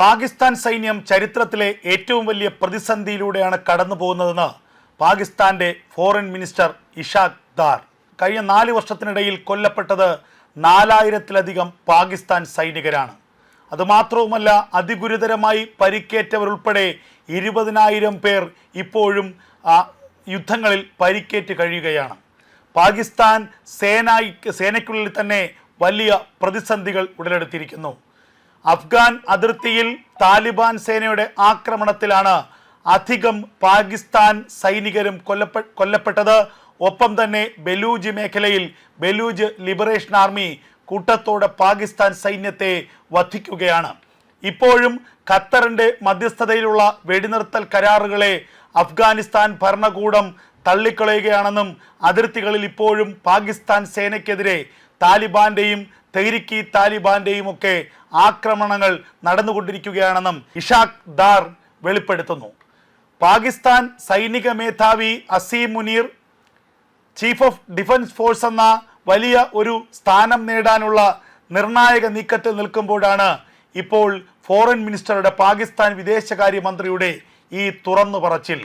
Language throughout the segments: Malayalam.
പാകിസ്ഥാൻ സൈന്യം ചരിത്രത്തിലെ ഏറ്റവും വലിയ പ്രതിസന്ധിയിലൂടെയാണ് കടന്നു പോകുന്നതെന്ന് പാകിസ്ഥാന്റെ ഫോറിൻ മിനിസ്റ്റർ ഇഷാഖ് ദാർ. കഴിഞ്ഞ നാല് വർഷത്തിനിടയിൽ കൊല്ലപ്പെട്ടത് നാലായിരത്തിലധികം പാകിസ്ഥാൻ സൈനികരാണ്. അതുമാത്രവുമല്ല അതിഗുരുതരമായി പരിക്കേറ്റവരുൾപ്പെടെ ഇരുപതിനായിരം പേർ ഇപ്പോഴും യുദ്ധങ്ങളിൽ പരിക്കേറ്റ് കഴിയുകയാണ്. പാകിസ്ഥാൻ സേന സേനയ്ക്കുള്ളിൽ തന്നെ വലിയ പ്രതിസന്ധികൾ ഉടലെടുത്തിരിക്കുന്നു. അഫ്ഗാൻ അതിർത്തിയിൽ താലിബാൻ സേനയുടെ ആക്രമണത്തിലാണ് അധികം പാകിസ്ഥാൻ സൈനികരും കൊല്ലപ്പെ കൊല്ലപ്പെട്ടത്. ഒപ്പം തന്നെ ബലൂജ് മേഖലയിൽ ബലൂജ് ലിബറേഷൻ ആർമി കൂട്ടത്തോടെ പാകിസ്ഥാൻ സൈന്യത്തെ വധിക്കുകയാണ്. ഇപ്പോഴും ഖത്തറിന്റെ മധ്യസ്ഥതയിലുള്ള വെടിനിർത്തൽ കരാറുകളെ അഫ്ഗാനിസ്ഥാൻ ഭരണകൂടം തള്ളിക്കളയുകയാണെന്നും അതിർത്തികളിൽ ഇപ്പോഴും പാകിസ്ഥാൻ സേനയ്ക്കെതിരെ താലിബാന്റെയും തെഹ്രിക്കി താലിബാന്റെയും ഒക്കെ ആക്രമണങ്ങൾ നടന്നുകൊണ്ടിരിക്കുകയാണെന്നും ഇഷാഖ് ദാർ വെളിപ്പെടുത്തുന്നു. പാകിസ്ഥാൻ സൈനിക മേധാവി Asim Munir chief of defence force എന്ന വലിയ ഒരു സ്ഥാനം നേടാനുള്ള നിർണായക നീക്കത്തിൽ നിൽക്കുമ്പോഴാണ് ഇപ്പോൾ ഫോറിൻ മിനിസ്റ്ററുടെ പാകിസ്ഥാൻ വിദേശകാര്യമന്ത്രിയുടെ ഈ തുറന്നു പറച്ചിൽ.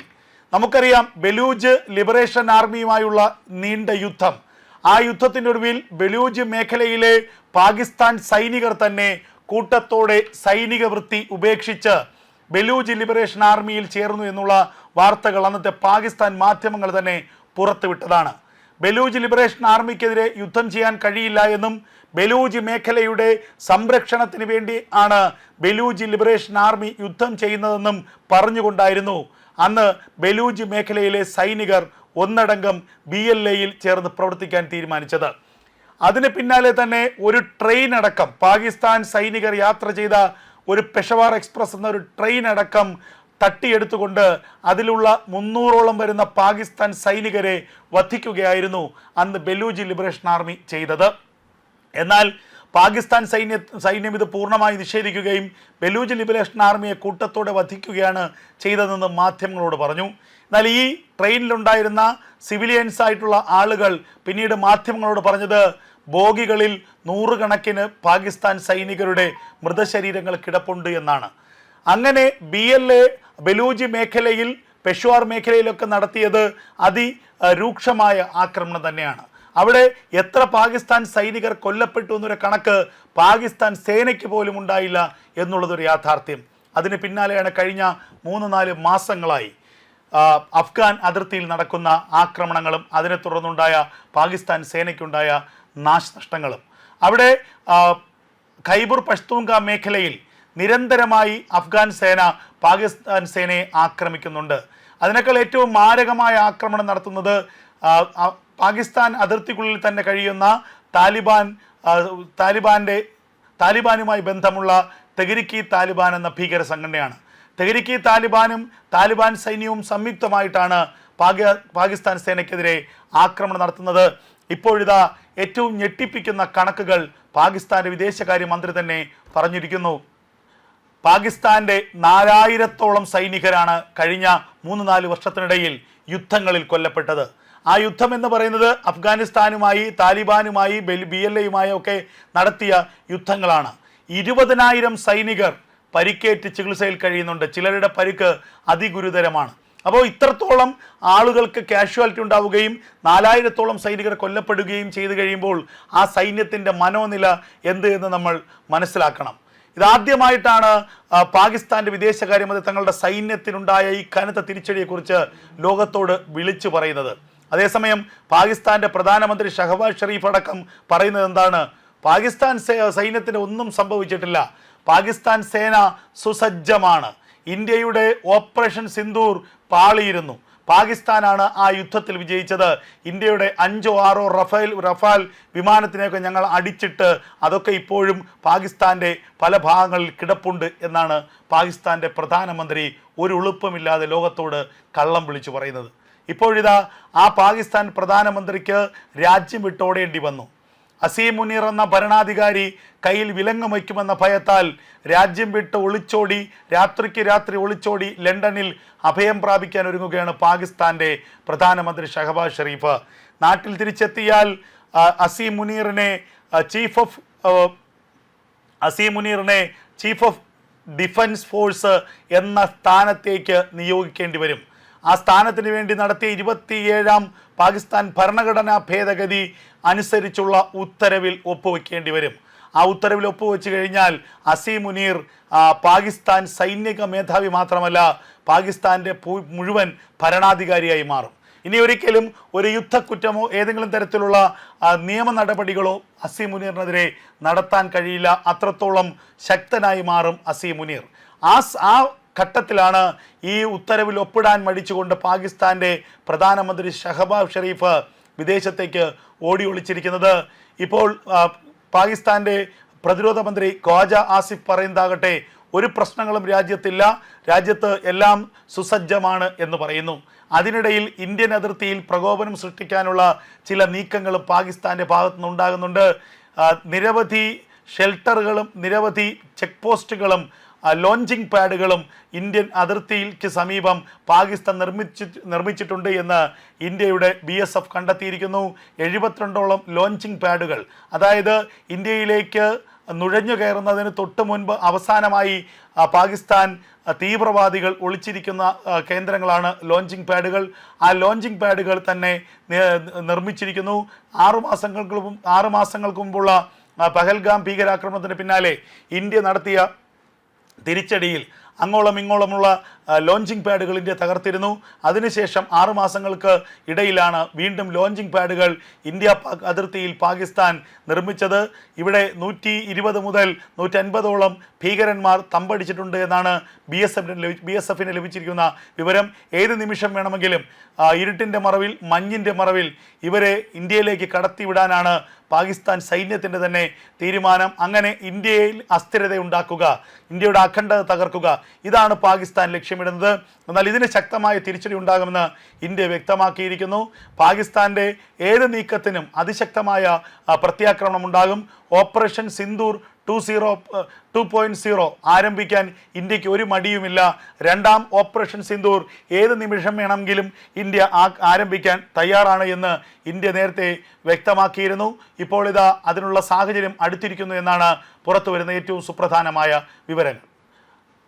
നമുക്കറിയാം ബലൂജ് ലിബറേഷൻ ആർമിയുമായുള്ള നീണ്ട യുദ്ധം ആ യുദ്ധത്തിനൊടുവിൽ ബലൂജ് മേഖലയിലെ പാകിസ്ഥാൻ സൈനികർ തന്നെ കൂട്ടത്തോടെ സൈനിക വൃത്തി ഉപേക്ഷിച്ച് ബലൂജ് ലിബറേഷൻ ആർമിയിൽ ചേർന്നു എന്നുള്ള വാർത്തകൾ അന്നത്തെ പാകിസ്ഥാൻ മാധ്യമങ്ങൾ തന്നെ പുറത്തുവിട്ടതാണ്. ബലൂജ് ലിബറേഷൻ ആർമിക്കെതിരെ യുദ്ധം ചെയ്യാൻ കഴിയില്ല എന്നും ബലൂജ് മേഖലയുടെ സംരക്ഷണത്തിന് വേണ്ടി ആണ് ബലൂജ് ലിബറേഷൻ ആർമി യുദ്ധം ചെയ്യുന്നതെന്നും പറഞ്ഞുകൊണ്ടായിരുന്നു. അന്ന് ബലൂജ് മേഖലയിലെ സൈനികർ ഒന്നടങ്കം ബി എൽ എയിൽ ചേർന്ന് പ്രവർത്തിക്കാൻ തീരുമാനിച്ചത്. അതിന് പിന്നാലെ തന്നെ ഒരു ട്രെയിൻ അടക്കം പാകിസ്ഥാൻ സൈനികർ യാത്ര ചെയ്ത ഒരു പെഷവാർ എക്സ്പ്രസ് എന്ന ഒരു ട്രെയിൻ അടക്കം തട്ടിയെടുത്തുകൊണ്ട് അതിലുള്ള മുന്നൂറോളം വരുന്ന പാകിസ്ഥാൻ സൈനികരെ വധിക്കുകയായിരുന്നു അന്ന് ബലൂജി ലിബറേഷൻ ആർമി ചെയ്തത്. എന്നാൽ പാകിസ്ഥാൻ സൈന്യ സൈന്യം ഇത് പൂർണമായി നിഷേധിക്കുകയും ബലൂജ് ലിബറേഷൻ ആർമിയെ കൂട്ടത്തോടെ വധിക്കുകയാണ് ചെയ്തതെന്ന് മാധ്യമങ്ങളോട് പറഞ്ഞു. എന്നാൽ ഈ ട്രെയിനിലുണ്ടായിരുന്ന സിവിലിയൻസ് ആയിട്ടുള്ള ആളുകൾ പിന്നീട് മാധ്യമങ്ങളോട് പറഞ്ഞത് ബോഗികളിൽ നൂറുകണക്കിന് പാകിസ്ഥാൻ സൈനികരുടെ മൃതശരീരങ്ങൾ കിടപ്പുണ്ട് എന്നാണ്. അങ്ങനെ ബി എൽ എ ബലൂജ് മേഖലയിൽ പെഷ്വാർ മേഖലയിലൊക്കെ നടത്തിയത് അതിരൂക്ഷമായ ആക്രമണം തന്നെയാണ്. അവിടെ എത്ര പാകിസ്ഥാൻ സൈനികർ കൊല്ലപ്പെട്ടു എന്നൊരു കണക്ക് പാകിസ്ഥാൻ സേനയ്ക്ക് പോലും ഉണ്ടായില്ല എന്നുള്ളതൊരു യാഥാർത്ഥ്യം. അതിന് പിന്നാലെയാണ് കഴിഞ്ഞ മൂന്ന് നാല് മാസങ്ങളായി അഫ്ഗാൻ അതിർത്തിയിൽ നടക്കുന്ന ആക്രമണങ്ങളും അതിനെ തുടർന്നുണ്ടായ പാകിസ്ഥാൻ സേനയ്ക്കുണ്ടായ നാശനഷ്ടങ്ങളും. അവിടെ ഖൈബർ പഷ്തൂങ്ക മേഖലയിൽ നിരന്തരമായി അഫ്ഗാൻ സേന പാകിസ്ഥാൻ സേനയെ ആക്രമിക്കുന്നുണ്ട്. അതിനേക്കാൾ ഏറ്റവും മാരകമായ ആക്രമണം നടത്തുന്നത് പാകിസ്ഥാൻ അതിർത്തിക്കുള്ളിൽ തന്നെ കഴിയുന്ന താലിബാൻ താലിബാന്റെ താലിബാനുമായി ബന്ധമുള്ള തെഹരിക്കി താലിബാൻ എന്ന ഭീകര സംഘടനയാണ്. തെഹരിക്കി താലിബാനും താലിബാൻ സൈന്യവും സംയുക്തമായിട്ടാണ് പാകി പാകിസ്ഥാൻ സേനയ്ക്കെതിരെ ആക്രമണം നടത്തുന്നത്. ഇപ്പോഴിതാ ഏറ്റവും ഞെട്ടിപ്പിക്കുന്ന കണക്കുകൾ പാകിസ്ഥാന്റെ വിദേശകാര്യ മന്ത്രി തന്നെ പറഞ്ഞിരിക്കുന്നു. പാകിസ്ഥാന്റെ നാലായിരത്തോളം സൈനികരാണ് കഴിഞ്ഞ മൂന്ന് നാല് വർഷത്തിനിടയിൽ യുദ്ധങ്ങളിൽ കൊല്ലപ്പെട്ടത്. ആ യുദ്ധം എന്ന് പറയുന്നത് അഫ്ഗാനിസ്ഥാനുമായി താലിബാനുമായി ബി എൽ എയുമായി ഒക്കെ നടത്തിയ യുദ്ധങ്ങളാണ്. ഇരുപതിനായിരം സൈനികർ പരിക്കേറ്റ് ചികിത്സയിൽ കഴിയുന്നുണ്ട്. ചിലരുടെ പരിക്ക് അതിഗുരുതരമാണ്. അപ്പോൾ ഇത്രത്തോളം ആളുകൾക്ക് കാഷ്വാലിറ്റി ഉണ്ടാവുകയും നാലായിരത്തോളം സൈനികർ കൊല്ലപ്പെടുകയും ചെയ്തു കഴിയുമ്പോൾ ആ സൈന്യത്തിന്റെ മനോനില എന്ത് എന്ന് നമ്മൾ മനസ്സിലാക്കണം. ഇതാദ്യമായിട്ടാണ് പാകിസ്ഥാന്റെ വിദേശകാര്യമന്ത്രി തങ്ങളുടെ സൈന്യത്തിനുണ്ടായ ഈ കനത്ത തിരിച്ചടിയെക്കുറിച്ച് ലോകത്തോട് വിളിച്ചു പറയുന്നത്. അതേസമയം പാകിസ്ഥാന്റെ പ്രധാനമന്ത്രി ഷഹബാസ് ഷെറീഫ് അടക്കം പറയുന്നത് എന്താണ്? പാകിസ്ഥാൻ സൈന്യത്തിന് ഒന്നും സംഭവിച്ചിട്ടില്ല. പാകിസ്ഥാൻ സേന സുസജ്ജമാണ്. ഇന്ത്യയുടെ ഓപ്പറേഷൻ സിന്ദൂർ പാളിയിരുന്നു. പാകിസ്ഥാനാണ് ആ യുദ്ധത്തിൽ വിജയിച്ചത്. ഇന്ത്യയുടെ അഞ്ചോ ആറോ റഫേൽ റഫാൽ വിമാനത്തിനെയൊക്കെ ഞങ്ങൾ അടിച്ചിട്ട് അതൊക്കെ ഇപ്പോഴും പാകിസ്ഥാന്റെ പല ഭാഗങ്ങളിൽ കിടപ്പുണ്ട് എന്നാണ് പാകിസ്ഥാന്റെ പ്രധാനമന്ത്രി ഒരു ഉളുപ്പമില്ലാതെ ലോകത്തോട് കള്ളം വിളിച്ചു പറയുന്നത്. ഇപ്പോഴിതാ ആ പാകിസ്ഥാൻ പ്രധാനമന്ത്രിക്ക് രാജ്യം വിട്ടോടേണ്ടി വന്നു. അസീം മുനീർ എന്ന ഭരണാധികാരി കയ്യിൽ വിലങ്ങ് വയ്ക്കുമെന്ന ഭയത്താൽ രാജ്യം വിട്ട് ഒളിച്ചോടി രാത്രിക്ക് രാത്രി ഒളിച്ചോടി ലണ്ടനിൽ അഭയം പ്രാപിക്കാൻ ഒരുങ്ങുകയാണ് പാകിസ്ഥാന്റെ പ്രധാനമന്ത്രി ഷഹബാസ് ഷെരീഫ്. നാട്ടിൽ തിരിച്ചെത്തിയാൽ അസീം മുനീറിനെ ചീഫ് ഓഫ് അസീം മുനീറിനെ ചീഫ് ഓഫ് ഡിഫൻസ് ഫോഴ്സ് എന്ന സ്ഥാനത്തേക്ക് നിയോഗിക്കേണ്ടി വരും. ആ സ്ഥാനത്തിന് വേണ്ടി നടത്തിയ ഇരുപത്തിയേഴാം പാകിസ്ഥാൻ ഭരണഘടനാ ഭേദഗതി അനുസരിച്ചുള്ള ഉത്തരവിൽ ഒപ്പുവെക്കേണ്ടി വരും. ആ ഉത്തരവിൽ ഒപ്പുവെച്ച് കഴിഞ്ഞാൽ അസീം മുനീർ പാകിസ്ഥാൻ സൈനിക മേധാവി മാത്രമല്ല പാകിസ്ഥാന്റെ മുഴുവൻ ഭരണാധികാരിയായി മാറും. ഇനി ഒരിക്കലും ഒരു യുദ്ധക്കുറ്റമോ ഏതെങ്കിലും തരത്തിലുള്ള നിയമ നടപടികളോ അസീം മുനീറിനെതിരെ നടത്താൻ കഴിയില്ല. അത്രത്തോളം ശക്തനായി മാറും അസീം മുനീർ. ആ ആ ഘട്ടത്തിലാണ് ഈ ഉത്തരവിൽ ഒപ്പിടാൻ മടിച്ചുകൊണ്ട് പാകിസ്ഥാന്റെ പ്രധാനമന്ത്രി ഷഹബാബ് ഷെരീഫ് വിദേശത്തേക്ക് ഓടി ഒളിച്ചിരിക്കുന്നത്. ഇപ്പോൾ പാകിസ്ഥാന്റെ പ്രതിരോധ മന്ത്രി ഖ്വാജ ആസിഫ് പറയുന്നതാകട്ടെ ഒരു പ്രശ്നങ്ങളും രാജ്യത്തില്ല. രാജ്യത്ത് എല്ലാം സുസജ്ജമാണ് എന്ന് പറയുന്നു. അതിനിടയിൽ ഇന്ത്യൻ അതിർത്തിയിൽ പ്രകോപനം സൃഷ്ടിക്കാനുള്ള ചില നീക്കങ്ങളും പാകിസ്ഥാന്റെ ഭാഗത്തു നിന്നുണ്ടാകുന്നുണ്ട്. നിരവധി ഷെൽട്ടറുകളും നിരവധി ചെക്ക് പോസ്റ്റുകളും ലോഞ്ചിങ് പാഡുകളും ഇന്ത്യൻ അതിർത്തിക്ക് സമീപം പാകിസ്ഥാൻ നിർമ്മിച്ചു നിർമ്മിച്ചിട്ടുണ്ട് എന്ന് ഇന്ത്യയുടെ ബി എസ് എഫ് കണ്ടെത്തിയിരിക്കുന്നു. എഴുപത്തിരണ്ടോളം ലോഞ്ചിങ് പാഡുകൾ അതായത് ഇന്ത്യയിലേക്ക് നുഴഞ്ഞു കയറുന്നതിന് തൊട്ട് മുൻപ് അവസാനമായി പാകിസ്ഥാൻ തീവ്രവാദികൾ ഒളിച്ചിരിക്കുന്ന കേന്ദ്രങ്ങളാണ് ലോഞ്ചിങ് പാഡുകൾ ആ ലോഞ്ചിങ് പാഡുകൾ തന്നെ നിർമ്മിച്ചിരിക്കുന്നു. ആറു മാസങ്ങൾക്ക് മുമ്പ് ആറു മാസങ്ങൾക്ക് മുമ്പുള്ള പഹൽഗാം ഭീകരാക്രമണത്തിന് പിന്നാലെ ഇന്ത്യ നടത്തിയ തിരിച്ചടിയിൽ അങ്ങോളം ഇങ്ങോളമുള്ള ലോഞ്ചിങ് പാഡുകൾ ഇന്ത്യ തകർത്തിരുന്നു. അതിനുശേഷം ആറുമാസങ്ങൾക്ക് ഇടയിലാണ് വീണ്ടും ലോഞ്ചിങ് പാഡുകൾ ഇന്ത്യ പാക് അതിർത്തിയിൽ പാകിസ്ഥാൻ നിർമ്മിച്ചത്. ഇവിടെ നൂറ്റി ഇരുപത് മുതൽ നൂറ്റൻപതോളം ഭീകരന്മാർ തമ്പടിച്ചിട്ടുണ്ട് എന്നാണ് ബി എസ് എഫിന് ബി എസ് എഫിന് ലഭിച്ചിരിക്കുന്ന വിവരം. ഏത് നിമിഷം വേണമെങ്കിലും ഇരുട്ടിന്റെ മറവിൽ മഞ്ഞിന്റെ മറവിൽ ഇവരെ ഇന്ത്യയിലേക്ക് കടത്തിവിടാനാണ് പാകിസ്ഥാൻ സൈന്യത്തിന്റെ തന്നെ തീരുമാനം. അങ്ങനെ ഇന്ത്യയിൽ അസ്ഥിരതയുണ്ടാക്കുക ഇന്ത്യയുടെ അഖണ്ഡത തകർക്കുക ഇതാണ് പാകിസ്ഥാൻ ലക്ഷ്യമിടുന്നത്. എന്നാൽ ഇതിന് ശക്തമായ തിരിച്ചടി ഉണ്ടാകുമെന്ന് ഇന്ത്യ വ്യക്തമാക്കിയിരിക്കുന്നു. പാകിസ്ഥാന്റെ ഏത് നീക്കത്തിനും അതിശക്തമായ പ്രത്യാക്രമണം ഉണ്ടാകും. Operation Sindoor two zero two point zero ആരംഭിക്കാൻ ഇന്ത്യയ്ക്ക് ഒരു മടിയുമില്ല. രണ്ടാം ഓപ്പറേഷൻ സിന്ദൂർ ഏത് നിമിഷം വേണമെങ്കിലും ഇന്ത്യ ആരംഭിക്കാൻ തയ്യാറാണ് എന്ന് ഇന്ത്യ നേരത്തെ വ്യക്തമാക്കിയിരുന്നു. ഇപ്പോൾ ഇതാ അതിനുള്ള സാഹചര്യം അടുത്തിരിക്കുന്നു എന്നാണ് പുറത്തു വരുന്ന ഏറ്റവും സുപ്രധാനമായ വിവരങ്ങൾ.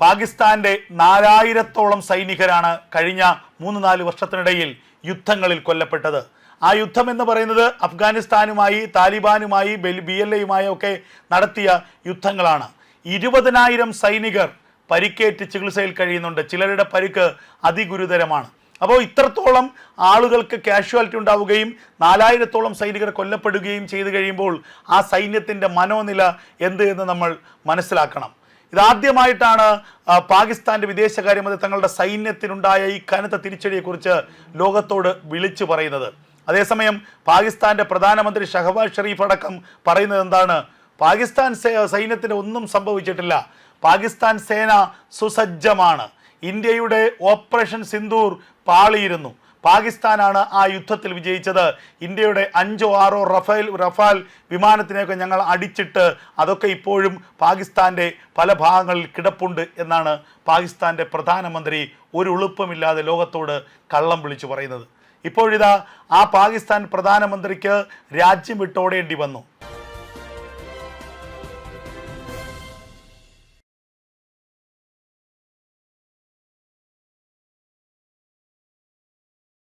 പാകിസ്ഥാന്റെ നാലായിരത്തോളം സൈനികരാണ് കഴിഞ്ഞ മൂന്ന് നാല് വർഷത്തിനിടയിൽ യുദ്ധങ്ങളിൽ കൊല്ലപ്പെട്ടത്. ആ യുദ്ധം എന്ന് പറയുന്നത് അഫ്ഗാനിസ്ഥാനുമായി താലിബാനുമായി ബി എൽ എയുമായി ഒക്കെ നടത്തിയ യുദ്ധങ്ങളാണ്. ഇരുപതിനായിരം സൈനികർ പരിക്കേറ്റ് ചികിത്സയിൽ കഴിയുന്നുണ്ട്. ചിലരുടെ പരിക്ക് അതിഗുരുതരമാണ്. അപ്പോൾ ഇത്രത്തോളം ആളുകൾക്ക് കാഷ്വാലിറ്റി ഉണ്ടാവുകയും നാലായിരത്തോളം സൈനികർ കൊല്ലപ്പെടുകയും ചെയ്തു കഴിയുമ്പോൾ ആ സൈന്യത്തിന്റെ മനോനില എന്ത് എന്ന് നമ്മൾ മനസ്സിലാക്കണം. ഇതാദ്യമായിട്ടാണ് പാകിസ്ഥാന്റെ വിദേശകാര്യമന്ത്രി തങ്ങളുടെ സൈന്യത്തിനുണ്ടായ ഈ കനത്ത തിരിച്ചടിയെക്കുറിച്ച് ലോകത്തോട് വിളിച്ചു പറയുന്നത്. അതേസമയം പാകിസ്ഥാന്റെ പ്രധാനമന്ത്രി ഷഹബാസ് ഷെറീഫ് അടക്കം പറയുന്നത് എന്താണ്? പാകിസ്ഥാൻ സൈന്യത്തിന് ഒന്നും സംഭവിച്ചിട്ടില്ല. പാകിസ്ഥാൻ സേന സുസജ്ജമാണ്. ഇന്ത്യയുടെ ഓപ്പറേഷൻ സിന്ദൂർ പാളിയിരുന്നു. പാകിസ്ഥാനാണ് ആ യുദ്ധത്തിൽ വിജയിച്ചത്. ഇന്ത്യയുടെ അഞ്ചോ ആറോ റഫേൽ റഫാൽ വിമാനത്തിനെയൊക്കെ ഞങ്ങൾ അടിച്ചിട്ട് അതൊക്കെ ഇപ്പോഴും പാകിസ്ഥാന്റെ പല ഭാഗങ്ങളിൽ കിടപ്പുണ്ട് എന്നാണ് പാകിസ്ഥാന്റെ പ്രധാനമന്ത്രി ഒരു ഉളുപ്പമില്ലാതെ ലോകത്തോട് കള്ളം വിളിച്ചു പറയുന്നത്. ഇപ്പോഴിതാ ആ പാകിസ്ഥാൻ പ്രധാനമന്ത്രിക്ക് രാജ്യം വിട്ടോടേണ്ടി വന്നു.